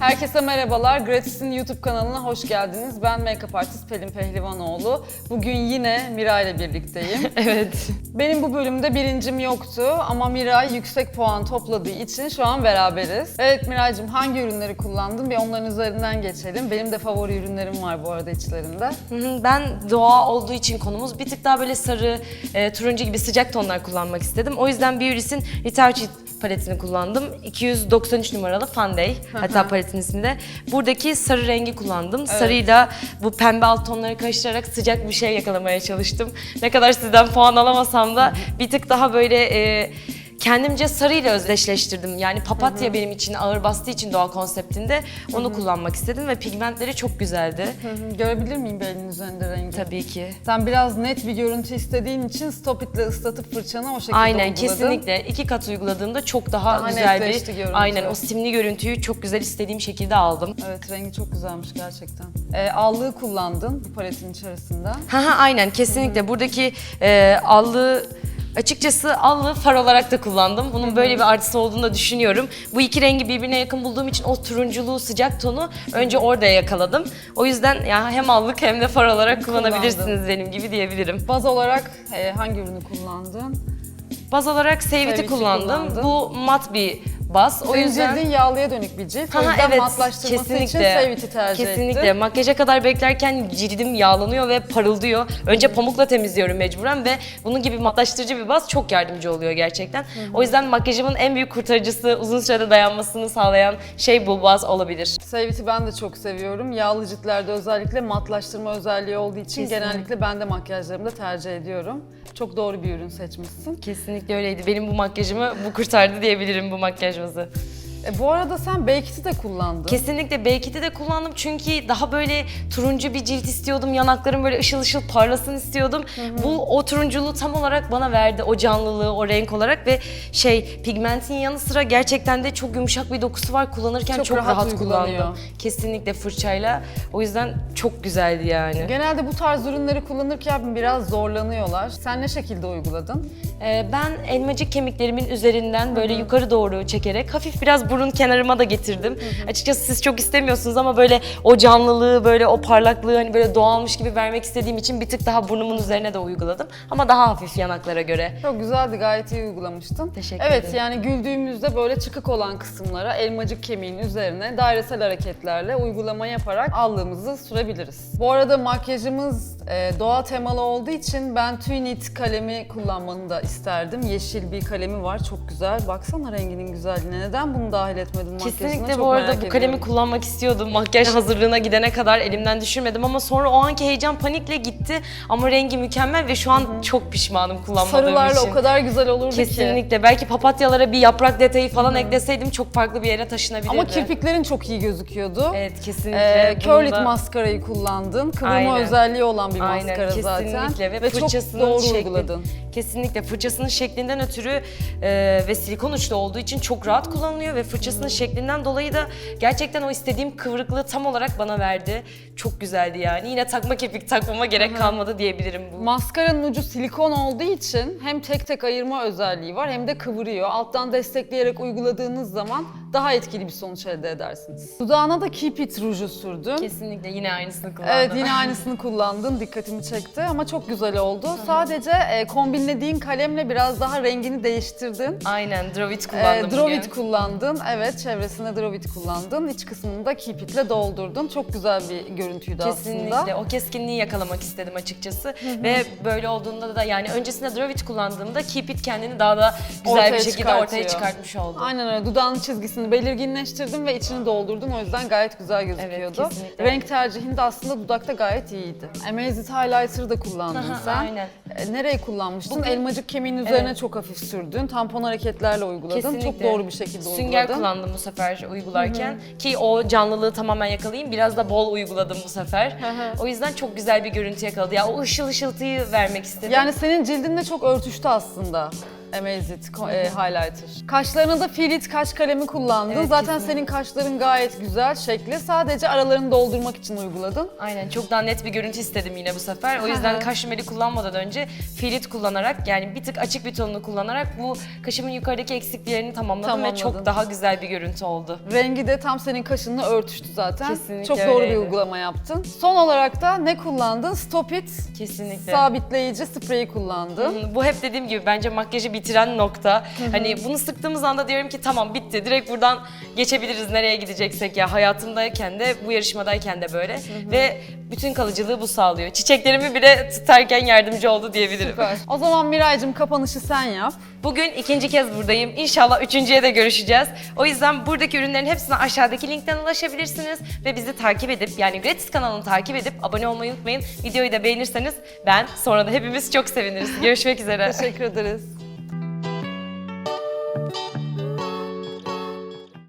Herkese merhabalar. Gratis'in YouTube kanalına hoş geldiniz. Ben make-up artist Pelin Pehlivanoğlu. Bugün yine Miray ile birlikteyim. Evet. Benim bu bölümde birincim yoktu ama Miray yüksek puan topladığı için şu an beraberiz. Evet Miray'cığım hangi ürünleri kullandın? Bir onların üzerinden geçelim. Benim de favori ürünlerim var bu arada içlerinde. Hı hı, Ben doğa olduğu için konumuz bir tık daha böyle sarı, e, turuncu gibi sıcak tonlar kullanmak istedim. O yüzden Beauty's'in Retouch It paletini kullandım. 293 numaralı Fun Day hatta paletin ismi de. Buradaki sarı rengi kullandım. Sarıyla bu pembe alt tonları karıştırarak sıcak bir şey yakalamaya çalıştım. Ne kadar sizden puan alamasam da bir tık daha böyle... e, kendimce sarıyla özdeşleştirdim. Yani papatya benim için ağır bastığı için doğa konseptinde onu kullanmak istedim ve pigmentleri çok güzeldi. Hı hı, Görebilir miyim elin üzerinde rengi? Tabii ki. Sen biraz net bir görüntü istediğin için Stop It'le ıslatıp fırçanı o şekilde Aynen uyguladın. kesinlikle iki kat uyguladığımda çok daha, Daha güzel bir görüntü. aynen o simli görüntüyü çok güzel istediğim şekilde aldım. Evet rengi çok güzelmiş gerçekten. Ee, allığı kullandın bu paletin içerisinde. Ha ha aynen kesinlikle buradaki e, allığı açıkçası allığı far olarak da kullandım. Bunun böyle bir artısı olduğunu da düşünüyorum. Bu iki rengi birbirine yakın bulduğum için o turunculuğu, sıcak tonu önce orada yakaladım. O yüzden ya hem allık hem de far olarak kullanabilirsiniz benim gibi diyebilirim. Baz olarak e, hangi ürünü kullandın? Baz olarak Save It'i Save It'i kullandım. kullandın. Bu mat bir baz. O yüzden cildin yağlıya dönük bir cilt. O Ha, yüzden evet, matlaştırması için It'i tercih Kesinlikle. ettin. Makyaja kadar beklerken cildim yağlanıyor ve parıldıyor. Önce pamukla temizliyorum mecburen ve bunun gibi matlaştırıcı bir baz çok yardımcı oluyor gerçekten. O yüzden makyajımın en büyük kurtarıcısı, uzun sürede dayanmasını sağlayan şey bu baz olabilir. Save It'i ben de çok seviyorum. Yağlı ciltlerde özellikle matlaştırma özelliği olduğu için Kesinlikle. genellikle ben de makyajlarımda tercih ediyorum. Çok doğru bir ürün seçmişsin. Kesinlikle öyleydi. Benim bu makyajımı bu kurtardı diyebilirim bu makyaj bazı. E, bu arada sen Bake It'i de kullandın. Kesinlikle Bakeit'i de kullandım çünkü daha böyle turuncu bir cilt istiyordum. Yanaklarım böyle ışıl ışıl parlasın istiyordum. Bu o turunculuğu tam olarak bana verdi. O canlılığı, o renk olarak ve şey pigmentin yanı sıra gerçekten de çok yumuşak bir dokusu var. Kullanırken Çok çok, rahat rahat, kullandım. Kesinlikle fırçayla. O yüzden çok güzeldi yani. Genelde bu tarz ürünleri kullanırken biraz zorlanıyorlar. Sen ne şekilde uyguladın? Ee, ben elmacık kemiklerimin üzerinden böyle yukarı doğru çekerek hafif biraz burun kenarıma da getirdim. Açıkçası siz çok istemiyorsunuz ama böyle o canlılığı, böyle o parlaklığı hani böyle doğalmış gibi vermek istediğim için bir tık daha burnumun üzerine de uyguladım. Ama daha hafif yanaklara göre. Çok güzeldi, gayet iyi uygulamıştın. Teşekkür evet, ederim. yani güldüğümüzde böyle çıkık olan kısımlara elmacık kemiğin üzerine dairesel hareketlerle uygulama yaparak allığımızı sürebiliriz. Bu arada makyajımız e, doğa temalı olduğu için ben Tünit kalemi kullanmanı da isterdim. Yeşil bir kalemi var, çok güzel. Baksana renginin güzelliğine. Neden bunu dahil etmedin makyajına? Kesinlikle Çok bu arada bu kalemi ediyorum. kullanmak istiyordum. Makyaj hazırlığına gidene kadar elimden düşürmedim ama sonra o anki heyecan panikle gitti. Ama rengi mükemmel ve şu an çok pişmanım kullanmadığım Sarılarla için. o kadar güzel olurdu ki. Kesinlikle. Belki papatyalara bir yaprak detayı falan ekleseydim çok farklı bir yere taşınabilirdi. Ama kirpiklerin çok iyi gözüküyordu. Evet kesinlikle. Ee, Bunun curl it da- maskarayı kullandın. Kıvırma Aynen. özelliği olan bir Aynen, maskara zaten. kesinlikle ve, çok fırçasının doğru şekli, uyguladın. Kesinlikle fırçasının şeklinden ötürü e, ve silikon uçlu olduğu için çok rahat kullanılıyor ve fırçasının şeklinden dolayı da gerçekten o istediğim kıvrıklığı tam olarak bana verdi. Çok güzeldi yani. Yine takma kepik takmama gerek kalmadı diyebilirim bu. Maskaranın ucu silikon olduğu için hem tek tek ayırma özelliği var hem de kıvırıyor. Alttan destekleyerek uyguladığınız zaman daha etkili bir sonuç elde edersiniz. Dudağına da Keep It ruju sürdün. Kesinlikle yine aynısını kullandım. Evet yine aynısını kullandın. Dikkatimi çekti ama çok güzel oldu. Sadece e, kombinlediğin kalemle biraz daha rengini değiştirdin. Aynen Drovit Ee, kullandım Drovit bugün. kullandın. Evet, çevresine Drovit kullandın. İç kısmını da Keep It'le doldurdun. Çok güzel bir görüntüydü Kesinlikle. aslında. O keskinliği yakalamak istedim açıkçası. Ve böyle olduğunda da yani öncesinde Drovit kullandığımda Keep It kendini daha da güzel Ortaya bir şekilde ortaya çıkartmış oldu. Aynen öyle. Dudağın çizgisini belirginleştirdin ve içini doldurdun. O yüzden gayet güzel gözüküyordu. kesinlikle. Renk tercihin de aslında dudakta gayet iyiydi. Amazing Highlighter'ı da kullandın sen. aynen. E, Nereye kullanmıştın? Bugün- Elmacık kemiğin üzerine Evet. çok hafif sürdün. Tampon hareketlerle uyguladın. Çok Kesinlikle. doğru bir şekilde Sünger uyguladın. kullandım bu sefer uygularken ki o canlılığı tamamen yakalayayım. Biraz da bol uyguladım bu sefer. hı. o yüzden çok güzel bir görüntü yakaladı. Ya o ışıl ışıltıyı vermek istedim. Yani senin cildinle çok örtüştü aslında. Amazit ko- e, highlighter. Kaşlarına da Filit kaş kalemi kullandın. Evet, Zaten kesinlikle. senin kaşların gayet güzel şekli. Sadece aralarını doldurmak için uyguladın. Aynen çok daha net bir görüntü istedim yine bu sefer. O yüzden kaş rümeli kullanmadan önce filit kullanarak yani bir tık açık bir tonunu kullanarak bu kaşımın yukarıdaki eksiklerini tamamladım ve Tamamladın. çok daha güzel bir görüntü oldu. Rengi de tam senin kaşınla örtüştü zaten. Kesinlikle Çok doğru bir öyleydi. uygulama yaptın. Son olarak da ne kullandın? Stop It Kesinlikle. sabitleyici spreyi kullandın. Hı, Bu hep dediğim gibi bence makyajı bitiren nokta. Hani bunu sıktığımız anda diyorum ki tamam bitti. Direkt buradan geçebiliriz nereye gideceksek ya. Hayatımdayken de bu yarışmadayken de böyle. Ve bütün kalıcılığı bu sağlıyor. Çiçeklerimi bile tutarken yardımcı oldu diyebilirim. Süper. O zaman Miray'cığım kapanışı sen yap. Bugün ikinci kez buradayım. İnşallah üçüncüye de görüşeceğiz. O yüzden buradaki ürünlerin hepsine aşağıdaki linkten ulaşabilirsiniz. Ve bizi takip edip yani Gratis kanalını takip edip abone olmayı unutmayın. Videoyu da beğenirseniz ben sonra da hepimiz çok seviniriz. Görüşmek üzere. Teşekkür ederiz.